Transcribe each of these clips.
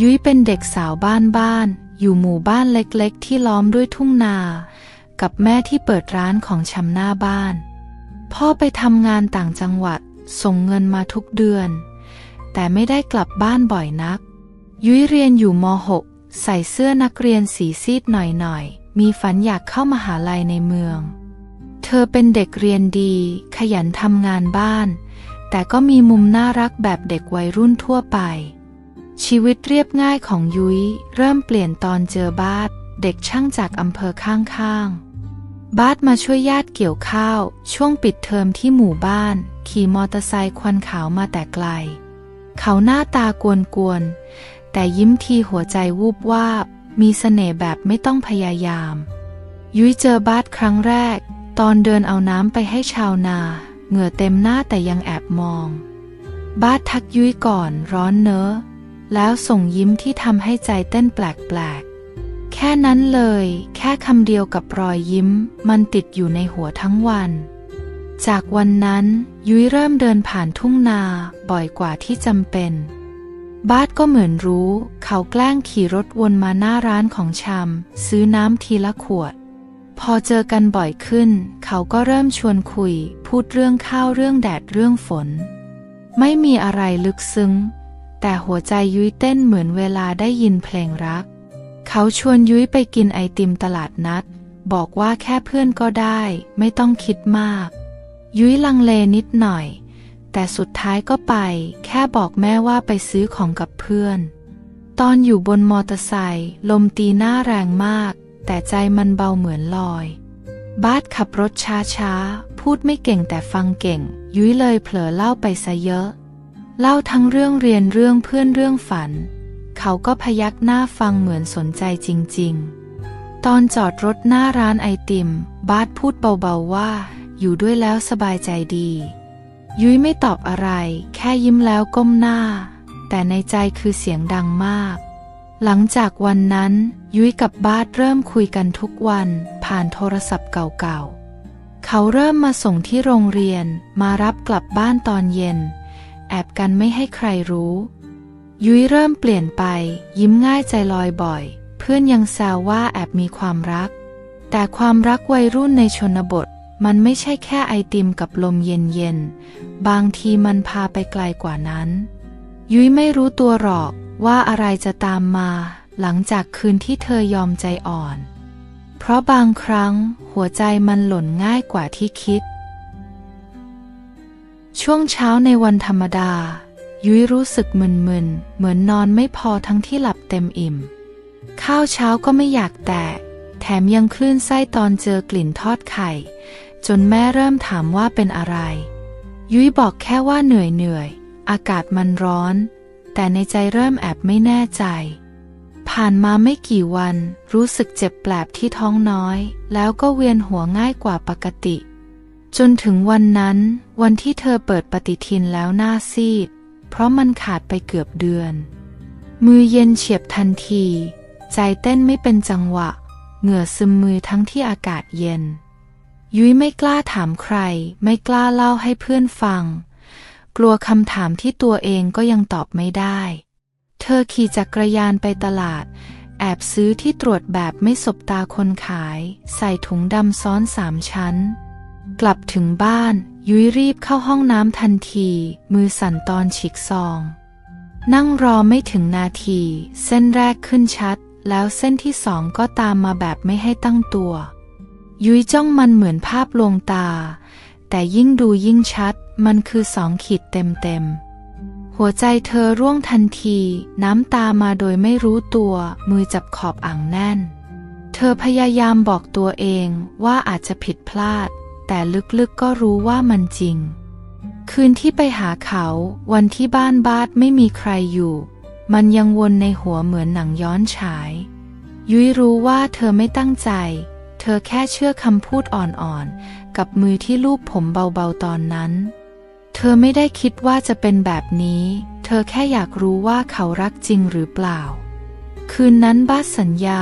ยุ้ยเป็นเด็กสาวบ้านบ้าน อยู่หมู่บ้านเล็กๆ ที่ล้อมด้วยทุ่งนา กับแม่ที่เปิดร้านของชำหน้าบ้าน พ่อไปทำงานต่างจังหวัดส่งเงินมาทุกเดือน แต่ไม่ได้กลับบ้านบ่อยนัก ยุ้ยเรียนอยู่ม .6 ใส่เสื้อนักเรียนสีซีดหน่อยๆ มีฝันอยากเข้ามาหาลัยในเมือง เธอเป็นเด็กเรียนดี ขยันทำงานบ้าน แต่ก็มีมุมน่ารักแบบเด็กวัยรุ่นทั่วไป ชีวิตเรียบง่ายของยุ้ยเริ่มเปลี่ยนตอนเจอบาสเด็กช่างจากอำเภอข้างๆ บาสมาช่วยญาติเกี่ยวข้าว ช่วงปิดเทอมที่หมู่บ้าน ขี่มอเตอร์ไซค์ควันขาวมาแต่ไกล เขาหน้าตากวนๆ แต่ยิ้มทีหัวใจวูบวาบ มีเสน่ห์แบบไม่ต้องพยายาม ยุ้ยเจอบาสครั้งแรก ตอนเดินเอาน้ำไปให้ชาวนา เหงื่อเต็มหน้าแต่ยังแอบมอง บาสทักยุ้ยก่อนร้อนเนอะ แล้วส่งยิ้มที่ทำให้ใจเต้นแปลกๆ แค่นั้นเลย แค่คำเดียวกับรอยยิ้ม มันติดอยู่ในหัวทั้งวัน จากวันนั้น ยุ้ยเริ่มเดินผ่านทุ่งนาบ่อยกว่าที่จำเป็น บาสก็เหมือนรู้ เขาแกล้งขี่รถวนมาหน้าร้านของชำซื้อน้ำทีละขวด พอเจอกันบ่อยขึ้น เขาก็เริ่มชวนคุย พูดเรื่องข้าวเรื่องแดดเรื่องฝน ไม่มีอะไรลึกซึ้ง แต่หัวใจยุ้ยเต้นเหมือนเวลาได้ยินเพลงรัก เขาชวนยุ้ยไปกินไอติมตลาดนัด บอกว่าแค่เพื่อนก็ได้ ไม่ต้องคิดมาก ยุ้ยลังเลนิดหน่อย แต่สุดท้ายก็ไป แค่บอกแม่ว่าไปซื้อของกับเพื่อน ตอนอยู่บนมอเตอร์ไซค์ลมตีหน้าแรงมาก แต่ใจมันเบาเหมือนลอย บาสขับรถช้าๆ พูดไม่เก่งแต่ฟังเก่ง ยุ้ยเลยเผลอเล่าไปซะเยอะ เล่าทั้งเรื่องเรียนเรื่องเพื่อนเรื่องฝัน เขาก็พยักหน้าฟังเหมือนสนใจจริง ๆ ตอนจอดรถหน้าร้านไอติม บาสพูดเบาๆว่า อยู่ด้วยแล้วสบายใจดี ยุ้ยไม่ตอบอะไร แค่ยิ้มแล้วก้มหน้า แต่ในใจคือเสียงดังมาก หลังจากวันนั้น ยุ้ยกับบาสเริ่มคุยกันทุกวัน ผ่านโทรศัพท์เก่าๆเขาเริ่มมาส่งที่โรงเรียนมารับกลับบ้านตอนเย็น แอบกันไม่ให้ใครรู้ ยุ้ยเริ่มเปลี่ยนไป ยิ้มง่ายใจลอยบ่อย เพื่อนยังแซวว่าแอบมีความรัก แต่ความรักวัยรุ่นในชนบท มันไม่ใช่แค่ไอติมกับลมเย็นๆ บางทีมันพาไปไกลกว่านั้น ยุ้ยไม่รู้ตัวหรอกว่าอะไรจะตามมา หลังจากคืนที่เธอยอมใจอ่อน เพราะบางครั้งหัวใจมันหล่นง่ายกว่าที่คิด ช่วงเช้าในวันธรรมดา ยุ้ยรู้สึกมึนๆ เหมือนนอนไม่พอทั้งที่หลับเต็มอิ่ม ข้าวเช้าก็ไม่อยากแตะ แถมยังคลื่นไส้ตอนเจอกลิ่นทอดไข่ จนแม่เริ่มถามว่าเป็นอะไร ยุ้ยบอกแค่ว่าเหนื่อยเหนื่อย อากาศมันร้อน แต่ในใจเริ่มแอบไม่แน่ใจ ผ่านมาไม่กี่วัน รู้สึกเจ็บแปลบที่ท้องน้อย แล้วก็เวียนหัวง่ายกว่าปกติ จนถึงวันนั้น วันที่เธอเปิดปฏิทินแล้วหน้าซีด เพราะมันขาดไปเกือบเดือน มือเย็นเฉียบทันที ใจเต้นไม่เป็นจังหวะ เหงื่อซึมมือทั้งที่อากาศเย็น ยุ้ยไม่กล้าถามใคร ไม่กล้าเล่าให้เพื่อนฟัง กลัวคำถามที่ตัวเองก็ยังตอบไม่ได้ เธอขี่จักรยานไปตลาด แอบซื้อที่ตรวจแบบไม่สบตาคนขาย ใส่ถุงดำซ้อนสามชั้น กลับถึงบ้าน ยุ้ยรีบเข้าห้องน้ำทันที มือสั่นตอนฉีกซอง นั่งรอไม่ถึงนาที เส้นแรกขึ้นชัด แล้วเส้นที่สองก็ตามมาแบบไม่ให้ตั้งตัว ยุ้ยจ้องมันเหมือนภาพลวงตา แต่ยิ่งดูยิ่งชัด มันคือสองขีดเต็มเต็มๆหัวใจเธอร่วงทันที น้ำตามาโดยไม่รู้ตัว มือจับขอบอ่างแน่น เธอพยายามบอกตัวเองว่าอาจจะผิดพลาด แต่ลึกๆก็รู้ว่ามันจริง คืนที่ไปหาเขา วันที่บ้านบาดไม่มีใครอยู่ มันยังวนในหัวเหมือนหนังย้อนฉาย ยุ้ยรู้ว่าเธอไม่ตั้งใจ เธอแค่เชื่อคำพูดอ่อนๆ กับมือที่ลูบผมเบาๆตอนนั้น เธอไม่ได้คิดว่าจะเป็นแบบนี้ เธอแค่อยากรู้ว่าเขารักจริงหรือเปล่า คืนนั้นบ้าสสัญญา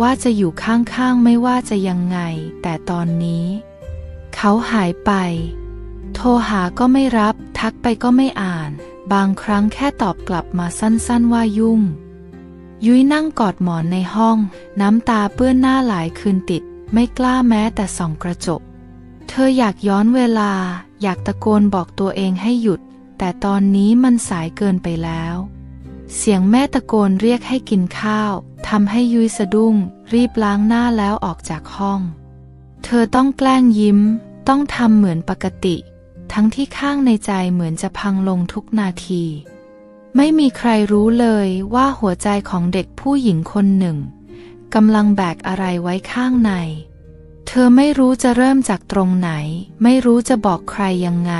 ว่าจะอยู่ข้างๆ ไม่ว่าจะยังไง แต่ตอนนี้ เขาหายไป โทรหาก็ไม่รับ ทักไปก็ไม่อ่าน บางครั้งแค่ตอบกลับมาสั้นๆว่ายุ่ง ยุ้ยนั่งกอดหมอนในห้อง น้ำตาเปื้อนหน้าหลายคืนติด ไม่กล้าแม้แต่ส่องกระจก เธออยากย้อนเวลา อยากตะโกนบอกตัวเองให้หยุด แต่ตอนนี้มันสายเกินไปแล้ว เสียงแม่ตะโกนเรียกให้กินข้าวทำให้ยุ้ยสะดุ้ง รีบล้างหน้าแล้วออกจากห้องเธอต้องแกล้งยิ้ม ต้องทำเหมือนปกติ ทั้งที่ข้างในใจเหมือนจะพังลงทุกนาที ไม่มีใครรู้เลยว่าหัวใจของเด็กผู้หญิงคนหนึ่งกำลังแบกอะไรไว้ข้างใน เธอไม่รู้จะเริ่มจากตรงไหน ไม่รู้จะบอกใครยังไง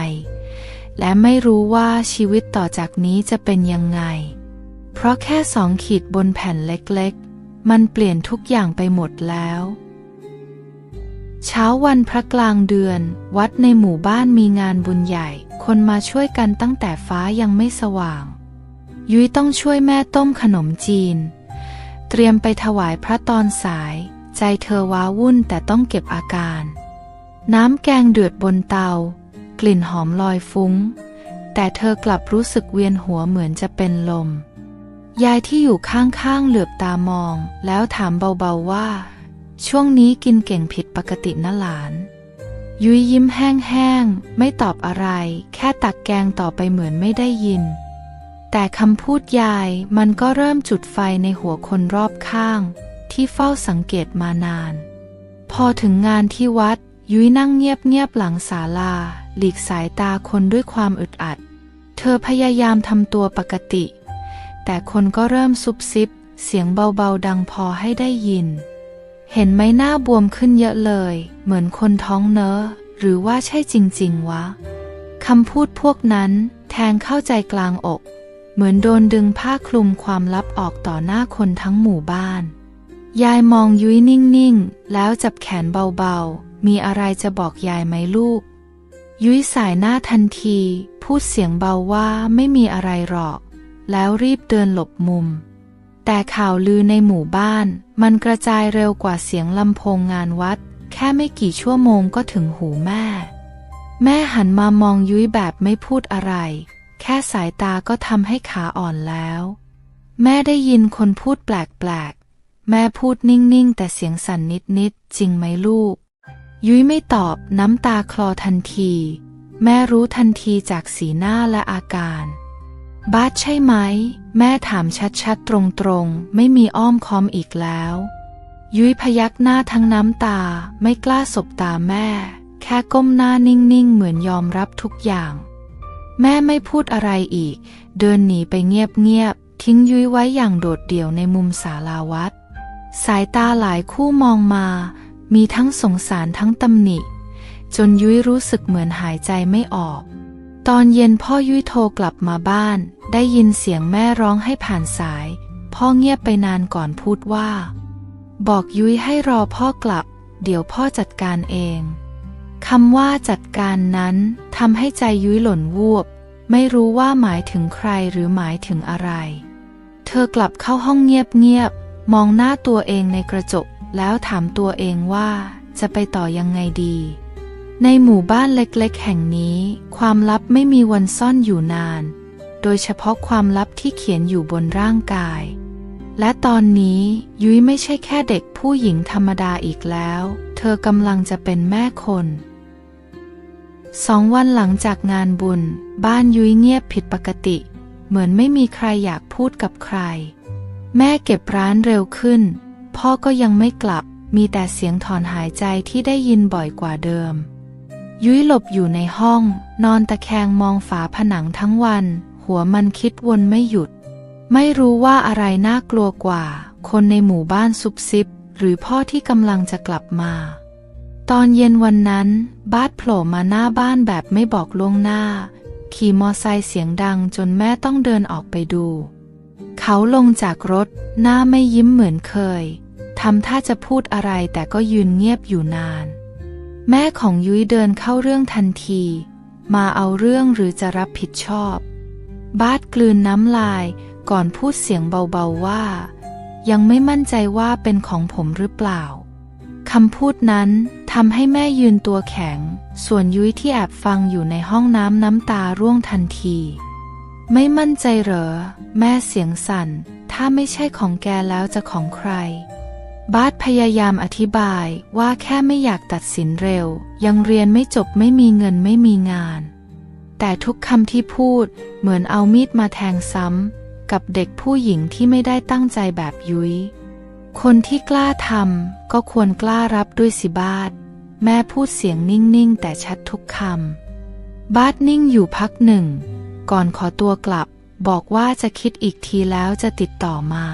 และไม่รู้ว่าชีวิตต่อจากนี้จะเป็นยังไง เพราะแค่สองขีดบนแผ่นเล็กๆ มันเปลี่ยนทุกอย่างไปหมดแล้ว เช้าวันพระกลางเดือน วัดในหมู่บ้านมีงานบุญใหญ่ คนมาช่วยกันตั้งแต่ฟ้ายังไม่สว่าง ยุ้ยต้องช่วยแม่ต้มขนมจีน เตรียมไปถวายพระตอนสาย ใจเธอว้าวุ่นแต่ต้องเก็บอาการ น้ำแกงเดือดบนเตา กลิ่นหอมลอยฟุ้ง แต่เธอกลับรู้สึกเวียนหัวเหมือนจะเป็นลม ยายที่อยู่ข้างๆเหลือบตามอง แล้วถามเบาๆว่า ช่วงนี้กินเก่งผิดปกตินะหลาน ยุ้ยยิ้มแห้งๆ ไม่ตอบอะไร แค่ตักแกงต่อไปเหมือนไม่ได้ยิน แต่คำพูดยายมันก็เริ่มจุดไฟในหัวคนรอบข้าง ที่เฝ้าสังเกตมานาน พอถึงงานที่วัด ยุ้ยนั่งเงียบๆหลังศาลา หลีกสายตาคนด้วยความอึดอัด เธอพยายามทำตัวปกติ แต่คนก็เริ่มซุบซิบ เสียงเบาๆดังพอให้ได้ยิน เห็นไหมหน้าบวมขึ้นเยอะเลย เหมือนคนท้องเนอะหรือว่าใช่จริง ๆ วะคำพูดพวกนั้นแทงเข้าใจกลางอก เหมือนโดนดึงผ้าคลุมความลับออกต่อหน้าคนทั้งหมู่บ้าน ยายมองยุ้ยนิ่ง ๆ แล้วจับแขนเบา ๆ มีอะไรจะบอกยายไหมลูก ยุ้ยสายหน้าทันที พูดเสียงเบาว่าไม่มีอะไรหรอก แล้วรีบเดินหลบมุม แต่ข่าวลือในหมู่บ้าน มันกระจายเร็วกว่าเสียงลำโพงงานวัด แค่ไม่กี่ชั่วโมงก็ถึงหูแม่ แม่หันมามองยุ้ยแบบไม่พูดอะไร แค่สายตาก็ทำให้ขาอ่อนแล้ว แม่ได้ยินคนพูดแปลกๆ แม่พูดนิ่งๆ แต่เสียงสั่นนิดๆ จริงไหมลูก ยุ้ยไม่ตอบน้ำตาคลอทันที แม่รู้ทันทีจากสีหน้าและอาการ บาสใช่ไหม แม่ถามชัดๆ ตรงๆ ไม่มีอ้อมคอมอีกแล้ว ยุ้ยพยักหน้าทั้งน้ำตาไม่กล้าสบตาแม่ แค่ก้มหน้านิ่งๆ เหมือนยอมรับทุกอย่าง แม่ไม่พูดอะไรอีก เดินหนีไปเงียบๆ ทิ้งยุ้ยไว้อย่างโดดเดี่ยวในมุมศาลาวัด สายตาหลายคู่มองมา มีทั้งสงสารทั้งตำหนิ จนยุ้ยรู้สึกเหมือนหายใจไม่ออก ตอนเย็นพ่อยุ้ยโทรกลับมาบ้าน ได้ยินเสียงแม่ร้องให้ผ่านสาย พ่อเงียบไปนานก่อนพูดว่า บอกยุ้ยให้รอพ่อกลับ เดี๋ยวพ่อจัดการเองคำว่าจัดการนั้นทำให้ใจยุ้ยหล่นวูบ ไม่รู้ว่าหมายถึงใครหรือหมายถึงอะไร เธอกลับเข้าห้องเงียบๆมองหน้าตัวเองในกระจก แล้วถามตัวเองว่าจะไปต่อยังไงดี ในหมู่บ้านเล็กๆ แห่งนี้ ความลับไม่มีวันซ่อนอยู่นาน โดยเฉพาะความลับที่เขียนอยู่บนร่างกาย และตอนนี้ยุ้ยไม่ใช่แค่เด็กผู้หญิงธรรมดาอีกแล้ว เธอกำลังจะเป็นแม่คนสองวันหลังจากงานบุญ บ้านยุ้ยเงียบผิดปกติ เหมือนไม่มีใครอยากพูดกับใคร แม่เก็บร้านเร็วขึ้น พ่อก็ยังไม่กลับ มีแต่เสียงถอนหายใจที่ได้ยินบ่อยกว่าเดิม ยุ้ยหลบอยู่ในห้อง นอนตะแคงมองฝาผนังทั้งวัน หัวมันคิดวนไม่หยุด ไม่รู้ว่าอะไรน่ากลัวกว่า คนในหมู่บ้านซุบซิบ หรือพ่อที่กำลังจะกลับมา ตอนเย็นวันนั้น บาสโผล่มาหน้าบ้านแบบไม่บอกล่วงหน้า ขี่มอไซค์เสียงดังจนแม่ต้องเดินออกไปดู เขาลงจากรถ หน้าไม่ยิ้มเหมือนเคยทำท่าจะพูดอะไรแต่ก็ยืนเงียบอยู่นาน แม่ของยุ้ยเดินเข้าเรื่องทันที มาเอาเรื่องหรือจะรับผิดชอบ บาสกลืนน้ำลายก่อนพูดเสียงเบาๆว่า ยังไม่มั่นใจว่าเป็นของผมหรือเปล่าคำพูดนั้นทำให้แม่ยืนตัวแข็ง ส่วนยุ้ยที่แอบฟังอยู่ในห้องน้ำน้ำตาร่วงทันที ไม่มั่นใจเหรอ แม่เสียงสั่น ถ้าไม่ใช่ของแกแล้วจะของใคร บาสพยายามอธิบายว่าแค่ไม่อยากตัดสินเร็ว ยังเรียนไม่จบไม่มีเงินไม่มีงาน แต่ทุกคำที่พูดเหมือนเอามีดมาแทงซ้ำกับเด็กผู้หญิงที่ไม่ได้ตั้งใจแบบยุย้ย คนที่กล้าทำก็ควรกล้ารับด้วยสิบาสแม่พูดเสียงนิ่ง ๆ แต่ชัดทุกคำบาสนิ่งอยู่พักหนึ่ง ก่อนขอตัวกลับ บอกว่าจะคิดอีกทีแล้วจะติดต่อมา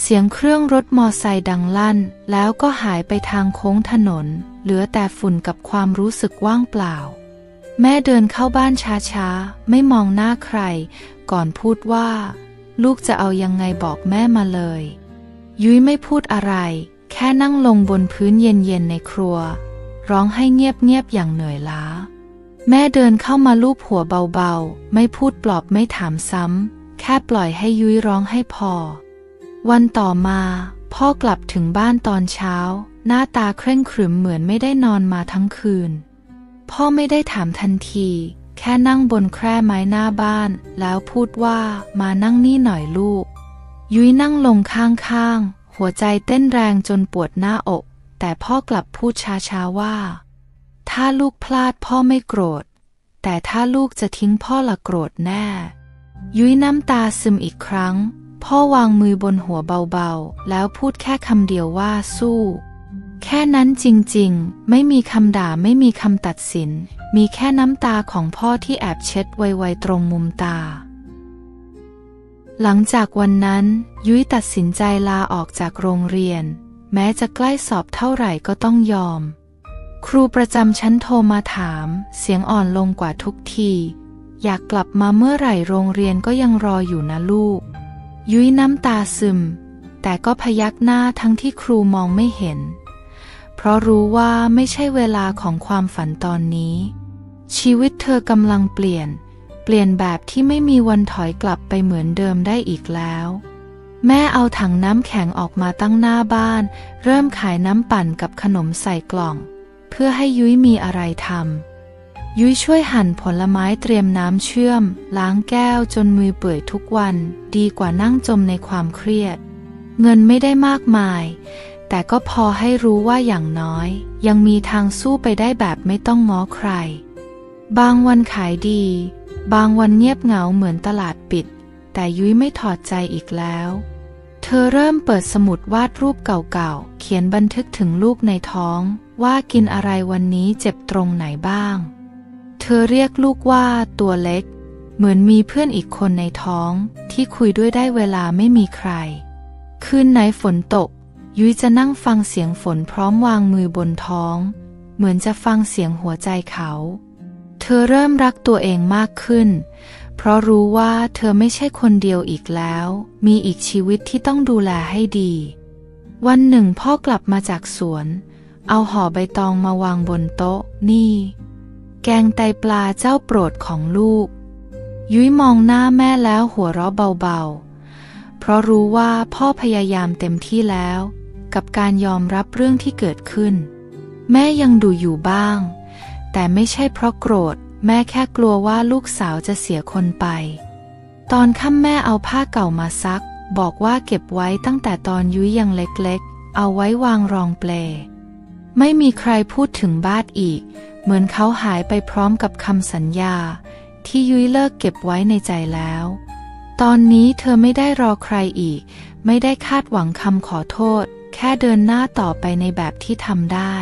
เสียงเครื่องรถมอไซค์ดังลั่น แล้วก็หายไปทางโค้งถนน เหลือแต่ฝุ่นกับความรู้สึกว่างเปล่า แม่เดินเข้าบ้านช้าๆ ไม่มองหน้าใคร ก่อนพูดว่า ลูกจะเอายังไงบอกแม่มาเลย ยุ้ยไม่พูดอะไร แค่นั่งลงบนพื้นเย็นๆในครัว ร้องให้เงียบๆอย่างเหนื่อยล้า แม่เดินเข้ามาลูบหัวเบาๆ ไม่พูดปลอบไม่ถามซ้ำแค่ปล่อยให้ยุ้ยร้องให้พอ วันต่อมาพ่อกลับถึงบ้านตอนเช้า หน้าตาเคร่งขรึมเหมือนไม่ได้นอนมาทั้งคืน พ่อไม่ได้ถามทันที แค่นั่งบนแคร่ไม้หน้าบ้าน แล้วพูดว่ามานั่งนี่หน่อยลูก ยุ้ยนั่งลงข้างๆ หัวใจเต้นแรงจนปวดหน้าอก แต่พ่อกลับพูดช้าๆว่า ถ้าลูกพลาดพ่อไม่โกรธ แต่ถ้าลูกจะทิ้งพ่อละโกรธแน่ ยุ้ยน้ำตาซึมอีกครั้ง พ่อวางมือบนหัวเบาๆ แล้วพูดแค่คำเดียวว่าสู้ แค่นั้นจริงๆ ไม่มีคำด่าไม่มีคำตัดสิน มีแค่น้ำตาของพ่อที่แอบเช็ดไวๆตรงมุมตา หลังจากวันนั้น ยุ้ยตัดสินใจลาออกจากโรงเรียน แม้จะใกล้สอบเท่าไหร่ก็ต้องยอม ครูประจำชั้นโทรมาถาม เสียงอ่อนลงกว่าทุกที อยากกลับมาเมื่อไหร่โรงเรียนก็ยังรออยู่นะลูก ยุ้ยน้ำตาซึม แต่ก็พยักหน้าทั้งที่ครูมองไม่เห็น เพราะรู้ว่าไม่ใช่เวลาของความฝันตอนนี้ ชีวิตเธอกำลังเปลี่ยน เปลี่ยนแบบที่ไม่มีวันถอยกลับไปเหมือนเดิมได้อีกแล้ว แม่เอาถังน้ำแข็งออกมาตั้งหน้าบ้าน เริ่มขายน้ำปั่นกับขนมใส่กล่อง เพื่อให้ยุ้ยมีอะไรทำ ยุ้ยช่วยหั่นผลไม้เตรียมน้ำเชื่อม ล้างแก้วจนมือเปื่อยทุกวัน ดีกว่านั่งจมในความเครียด เงินไม่ได้มากมาย แต่ก็พอให้รู้ว่าอย่างน้อย ยังมีทางสู้ไปได้แบบไม่ต้องง้อใคร บางวันขายดี บางวันเงียบเหงาเหมือนตลาดปิด แต่ยุ้ยไม่ถอดใจอีกแล้ว เธอเริ่มเปิดสมุดวาดรูปเก่าๆ เขียนบันทึกถึงลูกในท้อง ว่ากินอะไรวันนี้เจ็บตรงไหนบ้าง เธอเรียกลูกว่าตัวเล็ก เหมือนมีเพื่อนอีกคนในท้อง ที่คุยด้วยได้เวลาไม่มีใคร คืนไหนฝนตก ยุ้ยจะนั่งฟังเสียงฝนพร้อมวางมือบนท้อง เหมือนจะฟังเสียงหัวใจเขา เธอเริ่มรักตัวเองมากขึ้น เพราะรู้ว่าเธอไม่ใช่คนเดียวอีกแล้ว มีอีกชีวิตที่ต้องดูแลให้ดี วันหนึ่งพ่อกลับมาจากสวน เอาห่อใบตองมาวางบนโต๊ะนี่ แกงไตปลาเจ้าโปรดของลูก ยุ้ยมองหน้าแม่แล้วหัวเราะเบาๆ เพราะรู้ว่าพ่อพยายามเต็มที่แล้ว กับการยอมรับเรื่องที่เกิดขึ้น แม่ยังดูอยู่บ้าง แต่ไม่ใช่เพราะโกรธ แม่แค่กลัวว่าลูกสาวจะเสียคนไป ตอนค่ำแม่เอาผ้าเก่ามาซัก บอกว่าเก็บไว้ตั้งแต่ตอนยุ้ยยังเล็กๆ เอาไว้วางรองเปล ไม่มีใครพูดถึงบ้านอีก เหมือนเขาหายไปพร้อมกับคำสัญญา ที่ยุ้ยเลิกเก็บไว้ในใจแล้ว ตอนนี้เธอไม่ได้รอใครอีก ไม่ได้คาดหวังคำขอโทษ แค่เดินหน้าต่อไปในแบบที่ทำได้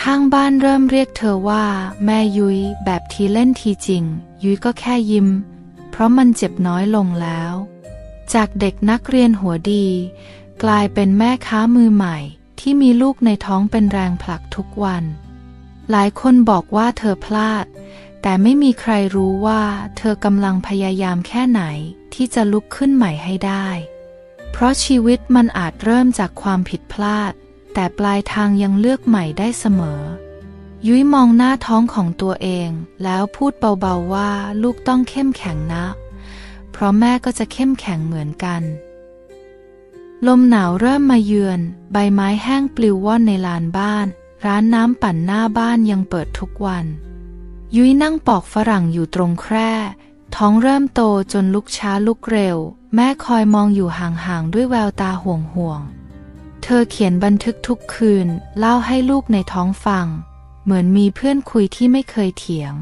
ข้างบ้านเริ่มเรียกเธอว่า แม่ยุย้ยแบบทีเล่นทีจริง ยุ้ยก็แค่ยิ้ม เพราะมันเจ็บน้อยลงแล้ว จากเด็กนักเรียนหัวดี กลายเป็นแม่ค้ามือใหม่ ที่มีลูกในท้องเป็นแรงผลักทุกวัน หลายคนบอกว่าเธอพลาด แต่ไม่มีใครรู้ว่าเธอกำลังพยายามแค่ไหนที่จะลุกขึ้นใหม่ให้ได้ เพราะชีวิตมันอาจเริ่มจากความผิดพลาด แต่ปลายทางยังเลือกใหม่ได้เสมอ ยุ้ยมองหน้าท้องของตัวเอง แล้วพูดเบาๆว่าลูกต้องเข้มแข็งนะ เพราะแม่ก็จะเข้มแข็งเหมือนกัน ลมหนาวเริ่มมาเยือน ใบไม้แห้งปลิวว่อนในลานบ้าน ร้านน้ำปั่นหน้าบ้านยังเปิดทุกวัน ยุ้ยนั่งปอกฝรั่งอยู่ตรงแคร่ ท้องเริ่มโตจนลุกช้าลุกเร็ว แม่คอยมองอยู่ห่างๆด้วยแววตาห่วงห่วงๆเธอเขียนบันทึกทุกคืน เล่าให้ลูกในท้องฟัง เหมือนมีเพื่อนคุยที่ไม่เคยเถียง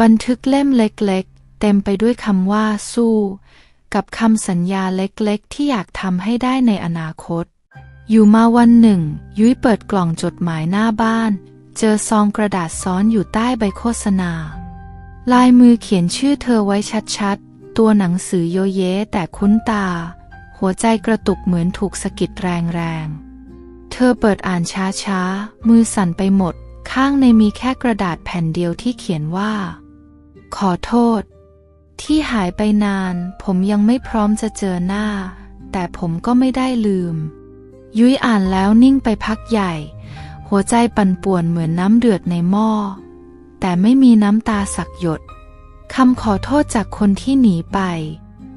บันทึกเล่มเล็กๆ เต็มไปด้วยคำว่าสู้ กับคำสัญญาเล็กๆ ที่อยากทำให้ได้ในอนาคต อยู่มาวันหนึ่ง ยุ้ยเปิดกล่องจดหมายหน้าบ้าน เจอซองกระดาษซ้อนอยู่ใต้ใบโฆษณา ลายมือเขียนชื่อเธอไว้ชัดๆ ตัวหนังสือโยเยแต่คุ้นตา หัวใจกระตุกเหมือนถูกสะกิดแรงๆ เธอเปิดอ่านช้าๆ มือสั่นไปหมด ข้างในมีแค่กระดาษแผ่นเดียวที่เขียนว่า ขอโทษ ที่หายไปนาน ผมยังไม่พร้อมจะเจอหน้า แต่ผมก็ไม่ได้ลืม ยุ้ยอ่านแล้วนิ่งไปพักใหญ่ หัวใจปั่นป่วนเหมือนน้ำเดือดในหม้อ แต่ไม่มีน้ำตาสักหยดคำขอโทษจากคนที่หนีไป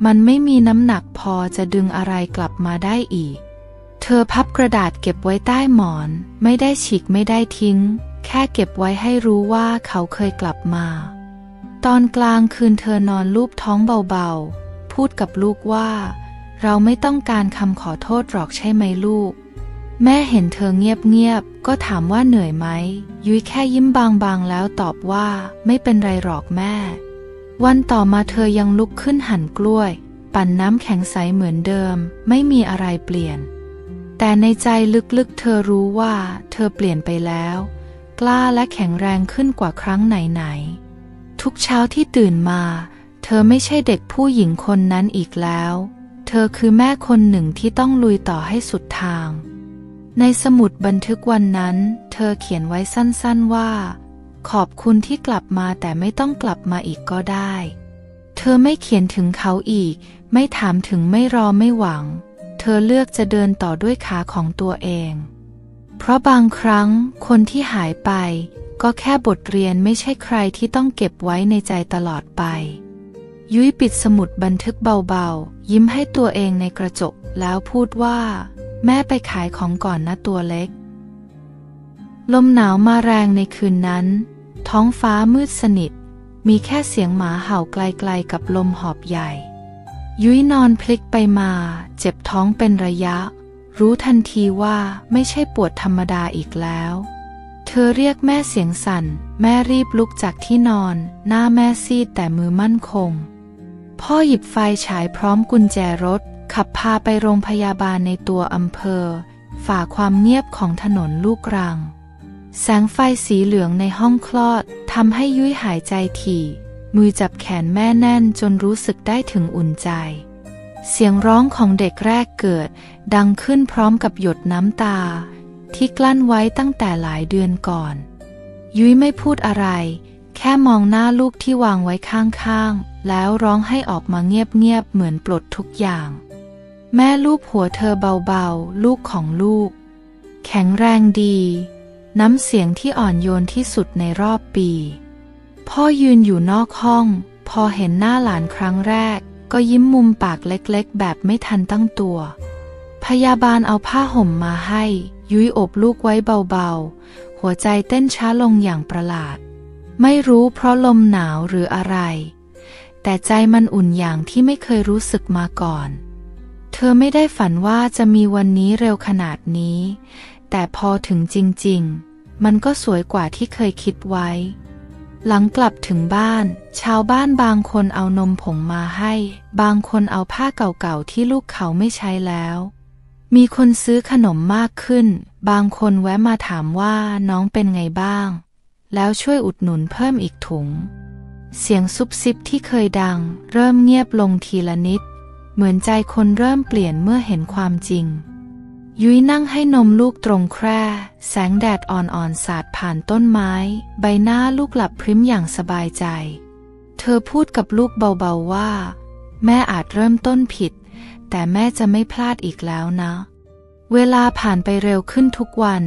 มันไม่มีน้ำหนักพอจะดึงอะไรกลับมาได้อีก เธอพับกระดาษเก็บไว้ใต้หมอน ไม่ได้ฉีกไม่ได้ทิ้ง แค่เก็บไว้ให้รู้ว่าเขาเคยกลับมา ตอนกลางคืนเธอนอนลูบท้องเบาๆ พูดกับลูกว่า เราไม่ต้องการคำขอโทษหรอกใช่ไหมลูก แม่เห็นเธอเงียบๆ ก็ถามว่าเหนื่อยไหม ยุ้ยแค่ยิ้มบางๆ แล้วตอบว่าไม่เป็นไรหรอกแม่ วันต่อมาเธอยังลุกขึ้นหั่นกล้วย ปั่นน้ำแข็งใสเหมือนเดิม ไม่มีอะไรเปลี่ยน แต่ในใจลึกๆ เธอรู้ว่า เธอเปลี่ยนไปแล้ว กล้าและแข็งแรงขึ้นกว่าครั้งไหนๆ ทุกเช้าที่ตื่นมา เธอไม่ใช่เด็กผู้หญิงคนนั้นอีกแล้ว เธอคือแม่คนหนึ่งที่ต้องลุยต่อให้สุดทาง ในสมุดบันทึกวันนั้น เธอเขียนไว้สั้นๆว่า ขอบคุณที่กลับมาแต่ไม่ต้องกลับมาอีกก็ได้ เธอไม่เขียนถึงเขาอีก ไม่ถามถึงไม่รอไม่หวัง เธอเลือกจะเดินต่อด้วยขาของตัวเอง เพราะบางครั้งคนที่หายไป ก็แค่บทเรียนไม่ใช่ใครที่ต้องเก็บไว้ในใจตลอดไป ยุ้ยปิดสมุดบันทึกเบาๆ ยิ้มให้ตัวเองในกระจกแล้วพูดว่า แม่ไปขายของก่อนนะตัวเล็ก ลมหนาวมาแรงในคืนนั้น ท้องฟ้ามืดสนิท มีแค่เสียงหมาเห่าไกลๆกับลมหอบใหญ่ ยุ้ยนอนพลิกไปมา เจ็บท้องเป็นระยะ รู้ทันทีว่าไม่ใช่ปวดธรรมดาอีกแล้ว อเรียกแม่เสียงสั่น แม่รีบลุกจากที่นอน หน้าแม่ซีดแต่มือมั่นคง พ่อหยิบไฟฉายพร้อมกุญแจรถ ขับพาไปโรงพยาบาลในตัวอำเภอ ฝ่าความเงียบของถนนลูกรัง แสงไฟสีเหลืองในห้องคลอดทำให้ยุ้ยหายใจถี่ มือจับแขนแม่แน่นจนรู้สึกได้ถึงอุ่นใจ เสียงร้องของเด็กแรกเกิด ดังขึ้นพร้อมกับหยดน้ำตา ที่กลั้นไว้ตั้งแต่หลายเดือนก่อน ยุ้ยไม่พูดอะไร แค่มองหน้าลูกที่วางไว้ข้างๆ แล้วร้องให้ออกมาเงียบๆ เหมือนปลดทุกอย่าง แม่ลูบหัวเธอเบาๆ ลูกของลูก แข็งแรงดี น้ำเสียงที่อ่อนโยนที่สุดในรอบปี พ่อยืนอยู่นอกห้อง พอเห็นหน้าหลานครั้งแรก ก็ยิ้มมุมปากเล็กๆ แบบไม่ทันตั้งตัว พยาบาลเอาผ้าห่มมาให้ ยุ้ยอบลูกไว้เบาๆ หัวใจเต้นช้าลงอย่างประหลาด ไม่รู้เพราะลมหนาวหรืออะไร แต่ใจมันอุ่นอย่างที่ไม่เคยรู้สึกมาก่อน เธอไม่ได้ฝันว่าจะมีวันนี้เร็วขนาดนี้ แต่พอถึงจริงๆ มันก็สวยกว่าที่เคยคิดไว้ หลังกลับถึงบ้าน ชาวบ้านบางคนเอานมผงมาให้ บางคนเอาผ้าเก่าๆที่ลูกเขาไม่ใช้แล้ว มีคนซื้อขนมมากขึ้น บางคนแวะมาถามว่าน้องเป็นไงบ้าง แล้วช่วยอุดหนุนเพิ่มอีกถุง เสียงซุบซิบที่เคยดัง เริ่มเงียบลงทีละนิด เหมือนใจคนเริ่มเปลี่ยนเมื่อเห็นความจริง ยุ้ยนั่งให้นมลูกตรงแคร่ แสงแดดอ่อนๆสาดผ่านต้นไม้ ใบหน้าลูกหลับพริ้มอย่างสบายใจ เธอพูดกับลูกเบาๆว่า แม่อาจเริ่มต้นผิด แต่แม่จะไม่พลาดอีกแล้วนะ เวลาผ่านไปเร็วขึ้นทุกวัน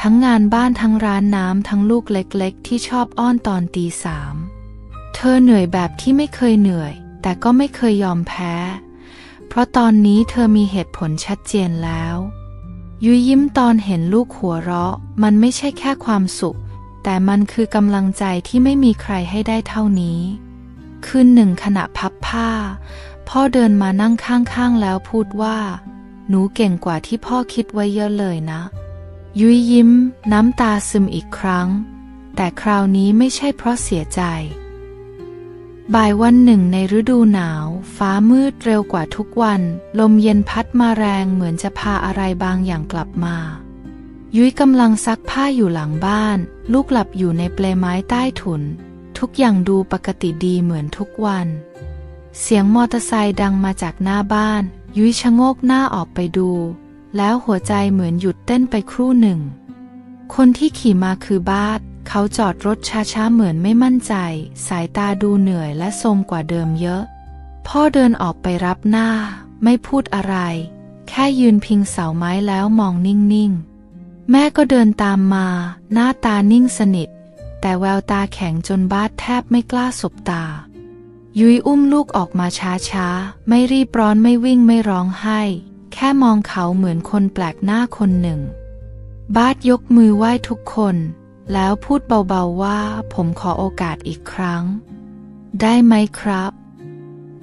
ทั้งงานบ้านทั้งร้านน้ำทั้งลูกเล็กๆ ที่ชอบอ้อนตอนตีสาม เธอเหนื่อยแบบที่ไม่เคยเหนื่อย แต่ก็ไม่เคยยอมแพ้ เพราะตอนนี้เธอมีเหตุผลชัดเจนแล้ว ยุยยิ้มตอนเห็นลูกหัวเราะ มันไม่ใช่แค่ความสุข แต่มันคือกำลังใจที่ไม่มีใครให้ได้เท่านี้ คืนหนึ่งขณะพับผ้า พ่อเดินมานั่งข้างๆแล้วพูดว่า หนูเก่งกว่าที่พ่อคิดไว้เยอะเลยนะ ยุ้ยยิ้ม น้ำตาซึมอีกครั้ง แต่คราวนี้ไม่ใช่เพราะเสียใจ บ่ายวันหนึ่งในฤดูหนาว ฟ้ามืดเร็วกว่าทุกวัน ลมเย็นพัดมาแรงเหมือนจะพาอะไรบางอย่างกลับมา ยุ้ยกำลังซักผ้าอยู่หลังบ้าน ลูกหลับอยู่ในเปลไม้ใต้ถุน ทุกอย่างดูปกติดีเหมือนทุกวัน เสียงมอเตอร์ไซค์ดังมาจากหน้าบ้าน ยุ้ยชะโงกหน้าออกไปดู แล้วหัวใจเหมือนหยุดเต้นไปครู่หนึ่ง คนที่ขี่มาคือบาสเขาจอดรถช้าๆเหมือนไม่มั่นใจ สายตาดูเหนื่อยและโทรมกว่าเดิมเยอะ พ่อเดินออกไปรับหน้า ไม่พูดอะไร แค่ยืนพิงเสาไม้แล้วมองนิ่งๆ แม่ก็เดินตามมา หน้าตานิ่งสนิท แต่แววตาแข็งจนบาสแทบไม่กล้าสบตา ยุ้ยอุ้มลูกออกมาช้าๆ ไม่รีบร้อนไม่วิ่งไม่ร้องไห้ แค่มองเขาเหมือนคนแปลกหน้าคนหนึ่ง บาสยกมือไหว้ทุกคน แล้วพูดเบาๆว่าผมขอโอกาสอีกครั้ง ได้ไหมครับ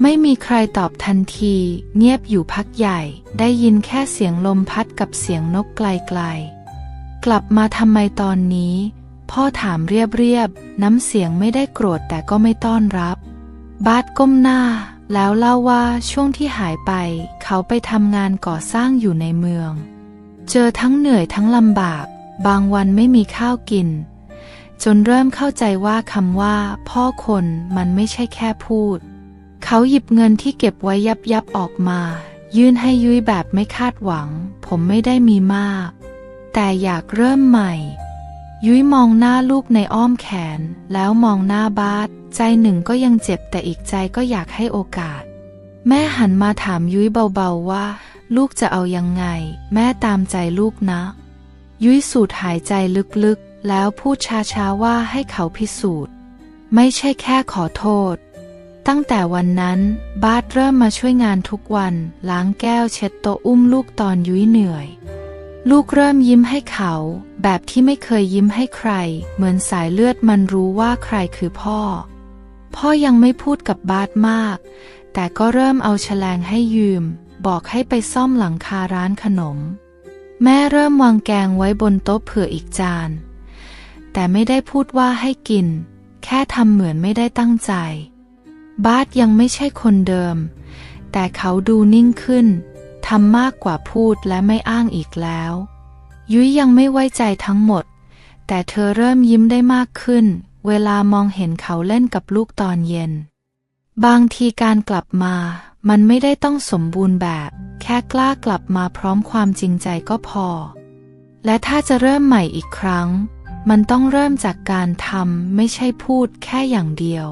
ไม่มีใครตอบทันที เงียบอยู่พักใหญ่ ได้ยินแค่เสียงลมพัดกับเสียงนกไกลๆ กลับมาทำไมตอนนี้ พ่อถามเรียบๆ น้ำเสียงไม่ได้โกรธแต่ก็ไม่ต้อนรับ บาสก้มหน้า แล้วเล่าว่าช่วงที่หายไป เขาไปทำงานก่อสร้างอยู่ในเมือง เจอทั้งเหนื่อยทั้งลำบาก บางวันไม่มีข้าวกิน จนเริ่มเข้าใจว่าคำว่า พ่อคนมันไม่ใช่แค่พูด เขาหยิบเงินที่เก็บไว้ยับยับออกมา ยื่นให้ยุ้ยแบบไม่คาดหวัง ผมไม่ได้มีมาก แต่อยากเริ่มใหม่ ยุ้ยมองหน้าลูกในอ้อมแขน แล้วมองหน้าบาส ใจหนึ่งก็ยังเจ็บแต่อีกใจก็อยากให้โอกาส แม่หันมาถามยุ้ยเบาๆว่า ลูกจะเอายังไง แม่ตามใจลูกนะ ยุ้ยสูดหายใจลึกๆ แล้วพูดช้าๆว่าให้เขาพิสูจน์ ไม่ใช่แค่ขอโทษ ตั้งแต่วันนั้นบาสเริ่มมาช่วยงานทุกวัน ล้างแก้วเช็ดโต๊ะอุ้มลูกตอนยุ้ยเหนื่อย ลูกเริ่มยิ้มให้เขา แบบที่ไม่เคยยิ้มให้ใคร เหมือนสายเลือดมันรู้ว่าใครคือพ่อ พ่อยังไม่พูดกับบาสมาก แต่ก็เริ่มเอาแฉลงให้ยืม บอกให้ไปซ่อมหลังคาร้านขนม แม่เริ่มวางแกงไว้บนโต๊ะเผื่ออีกจาน แต่ไม่ได้พูดว่าให้กิน แค่ทำเหมือนไม่ได้ตั้งใจ บาสยังไม่ใช่คนเดิม แต่เขาดูนิ่งขึ้นทำมากกว่าพูดและไม่อ้างอีกแล้ว ยุ้ยยังไม่ไว้ใจทั้งหมด แต่เธอเริ่มยิ้มได้มากขึ้น เวลามองเห็นเขาเล่นกับลูกตอนเย็น บางทีการกลับมา มันไม่ได้ต้องสมบูรณ์แบบ แค่กล้ากลับมาพร้อมความจริงใจก็พอ และถ้าจะเริ่มใหม่อีกครั้ง มันต้องเริ่มจากการทำไม่ใช่พูดแค่อย่างเดียว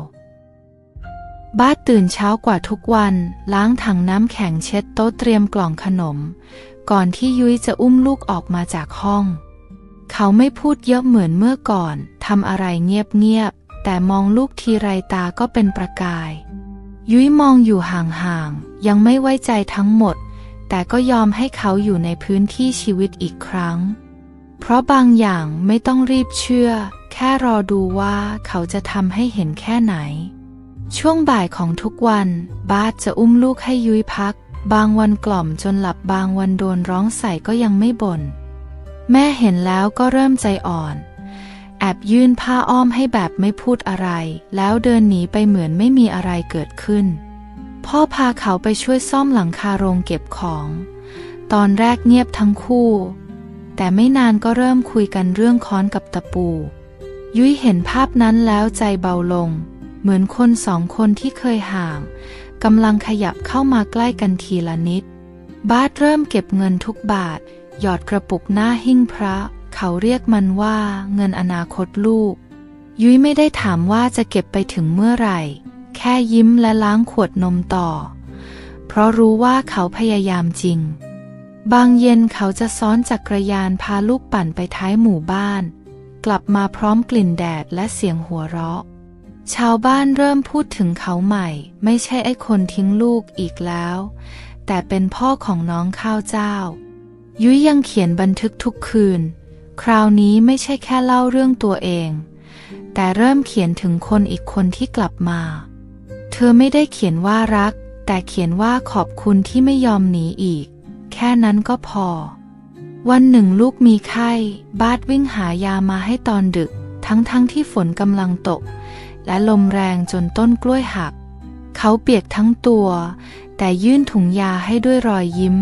บ้าตื่นเช้ากว่าทุกวัน ล้างถังน้ำแข็งเช็ดโต๊ะเตรียมกล่องขนม ก่อนที่ยุ้ยจะอุ้มลูกออกมาจากห้อง เขาไม่พูดเยอะเหมือนเมื่อก่อนทำอะไรเงียบๆแต่มองลูกทีไรตาก็เป็นประกาย ยุ้ยมองอยู่ห่างๆยังไม่ไว้ใจทั้งหมด แต่ก็ยอมให้เขาอยู่ในพื้นที่ชีวิตอีกครั้ง เพราะบางอย่างไม่ต้องรีบเชื่อ แค่รอดูว่าเขาจะทำให้เห็นแค่ไหน ช่วงบ่ายของทุกวัน บาสจะอุ้มลูกให้ยุ้ยพัก บางวันกล่อมจนหลับบางวันโดนร้องใส่ก็ยังไม่บน่น แม่เห็นแล้วก็เริ่มใจอ่อน แอบยื่นผ้าอ้อมให้แบบไม่พูดอะไร แล้วเดินหนีไปเหมือนไม่มีอะไรเกิดขึ้น พ่อพาเขาไปช่วยซ่อมหลังคาโรงเก็บของ ตอนแรกเงียบทั้งคู่ แต่ไม่นานก็เริ่มคุยกันเรื่องค้อนกับตะปู ยุ้ยเห็นภาพนั้นแล้วใจเบาลง เหมือนคนสองคนที่เคยห่างกำลังขยับเข้ามาใกล้กันทีละนิด บาสเริ่มเก็บเงินทุกบาท หยอดกระปุกหน้าหิ้งพระ เขาเรียกมันว่าเงินอนาคตลูก ยุ้ยไม่ได้ถามว่าจะเก็บไปถึงเมื่อไหร่ แค่ยิ้มและล้างขวดนมต่อ เพราะรู้ว่าเขาพยายามจริง บางเย็นเขาจะซ้อนจักรยานพาลูกปั่นไปท้ายหมู่บ้าน กลับมาพร้อมกลิ่นแดดและเสียงหัวเราะชาวบ้านเริ่มพูดถึงเขาใหม่ ไม่ใช่ไอ้คนทิ้งลูกอีกแล้ว แต่เป็นพ่อของน้องข้าวเจ้า ยุ้ยยังเขียนบันทึกทุกคืน คราวนี้ไม่ใช่แค่เล่าเรื่องตัวเอง แต่เริ่มเขียนถึงคนอีกคนที่กลับมา เธอไม่ได้เขียนว่ารัก แต่เขียนว่าขอบคุณที่ไม่ยอมหนีอีก แค่นั้นก็พอ วันหนึ่งลูกมีไข้ บาสวิ่งหายามาให้ตอนดึก ทั้งๆทที่ฝนกำลังตก และลมแรงจนต้นกล้วยหัก เขาเปียกทั้งตัว แต่ยื่นถุงยาให้ด้วยรอยยิ้ม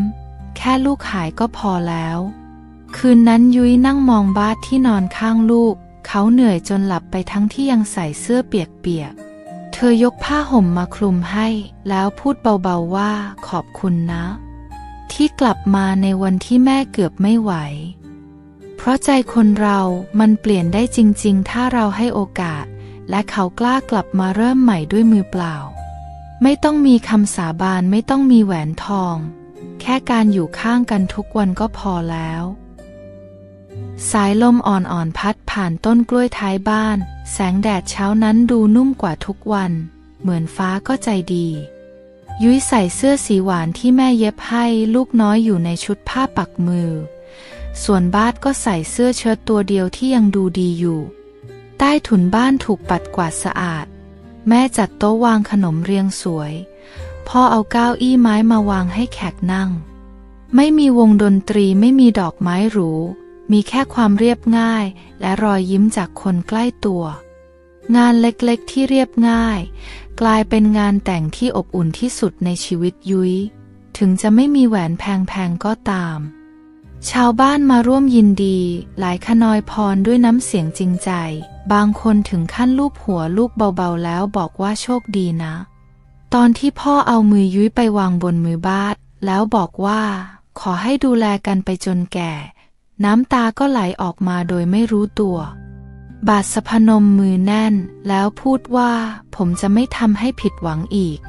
แค่ลูกหายก็พอแล้ว คืนนั้นยุ้ยนั่งมองบาสที่นอนข้างลูก เขาเหนื่อยจนหลับไปทั้งที่ยังใส่เสื้อเปียกๆ เธอยกผ้าห่มมาคลุมให้ แล้วพูดเบาๆว่าขอบคุณนะ ที่กลับมาในวันที่แม่เกือบไม่ไหว เพราะใจคนเรามันเปลี่ยนได้จริงๆ ถ้าเราให้โอกาส และเขากล้ากลับมาเริ่มใหม่ด้วยมือเปล่า ไม่ต้องมีคำสาบานไม่ต้องมีแหวนทอง แค่การอยู่ข้างกันทุกวันก็พอแล้ว สายลมอ่อนๆพัดผ่านต้นกล้วยท้ายบ้าน แสงแดดเช้านั้นดูนุ่มกว่าทุกวัน เหมือนฟ้าก็ใจดี ยุ้ยใส่เสื้อสีหวานที่แม่เย็บให้ลูกน้อยอยู่ในชุดผ้าปักมือ ส่วนบาสก็ใส่เสื้อเชิ้ตตัวเดียวที่ยังดูดีอยู่ ใต้ถุนบ้านถูกปัดกวาดสะอาด แม่จัดโต๊ะวางขนมเรียงสวย พ่อเอาเก้าอี้ไม้มาวางให้แขกนั่ง ไม่มีวงดนตรีไม่มีดอกไม้หรู มีแค่ความเรียบง่าย และรอยยิ้มจากคนใกล้ตัว งานเล็กๆที่เรียบง่าย กลายเป็นงานแต่งที่อบอุ่นที่สุดในชีวิตยุย้ย ถึงจะไม่มีแหวนแพงๆก็ตาม ชาวบ้านมาร่วมยินดี หลายขนอยพรด้วยน้ำเสียงจริงใจ บางคนถึงขั้นลูบหัวลูกเบาๆแล้วบอกว่าโชคดีนะ ตอนที่พ่อเอามือยุ้ยไปวางบนมือบาสแล้วบอกว่า ขอให้ดูแลกันไปจนแก่ น้ำตาก็ไหลออกมาโดยไม่รู้ตัว บาสะพนมมือแน่นแล้วพูดว่า ผมจะไม่ทำให้ผิดหวังอีก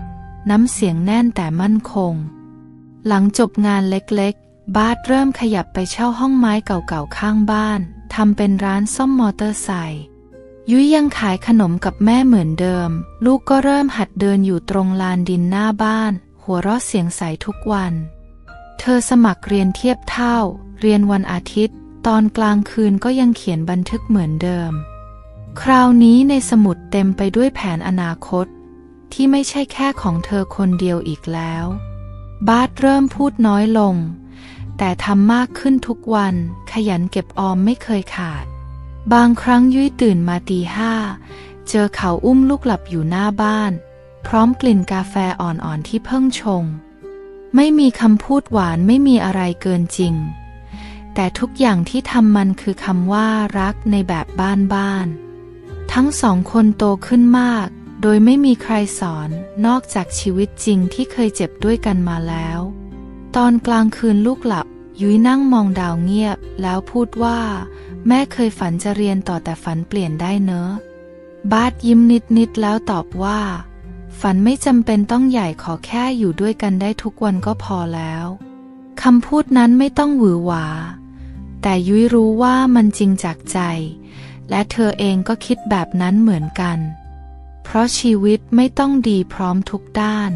น้ำเสียงแน่นแต่มั่นคง หลังจบงานเล็กๆ บาสเริ่มขยับไปเช่าห้องไม้เก่าๆข้างบ้านทำเป็นร้านซ่อมมอเตอร์ไซค์ ยุ้ยยังขายขนมกับแม่เหมือนเดิม ลูกก็เริ่มหัดเดินอยู่ตรงลานดินหน้าบ้าน หัวเราะเสียงใสทุกวัน เธอสมัครเรียนเทียบเท่า เรียนวันอาทิตย์ ตอนกลางคืนก็ยังเขียนบันทึกเหมือนเดิม คราวนี้ในสมุดเต็มไปด้วยแผนอนาคต ที่ไม่ใช่แค่ของเธอคนเดียวอีกแล้ว บาสเริ่มพูดน้อยลง แต่ทำมากขึ้นทุกวัน ขยันเก็บออมไม่เคยขาด บางครั้งยุ้ยตื่นมาตีห้า เจอเขาอุ้มลูกหลับอยู่หน้าบ้าน พร้อมกลิ่นกาแฟอ่อนๆที่เพิ่งชง ไม่มีคำพูดหวานไม่มีอะไรเกินจริง แต่ทุกอย่างที่ทำมันคือคำว่ารักในแบบบ้านๆทั้งสองคนโตขึ้นมาก โดยไม่มีใครสอนนอกจากชีวิตจริงที่เคยเจ็บด้วยกันมาแล้ว ตอนกลางคืนลูกหลับ ยุ้ยนั่งมองดาวเงียบ แล้วพูดว่า แม่เคยฝันจะเรียนต่อแต่ฝันเปลี่ยนได้เนอะ บาสยิ้มนิดๆแล้วตอบว่า ฝันไม่จำเป็นต้องใหญ่ขอแค่อยู่ด้วยกันได้ทุกวันก็พอแล้วคำพูดนั้นไม่ต้องหวือหวา แต่ยุ้ยรู้ว่ามันจริงจากใจ และเธอเองก็คิดแบบนั้นเหมือนกัน เพราะชีวิตไม่ต้องดีพร้อมทุกด้าน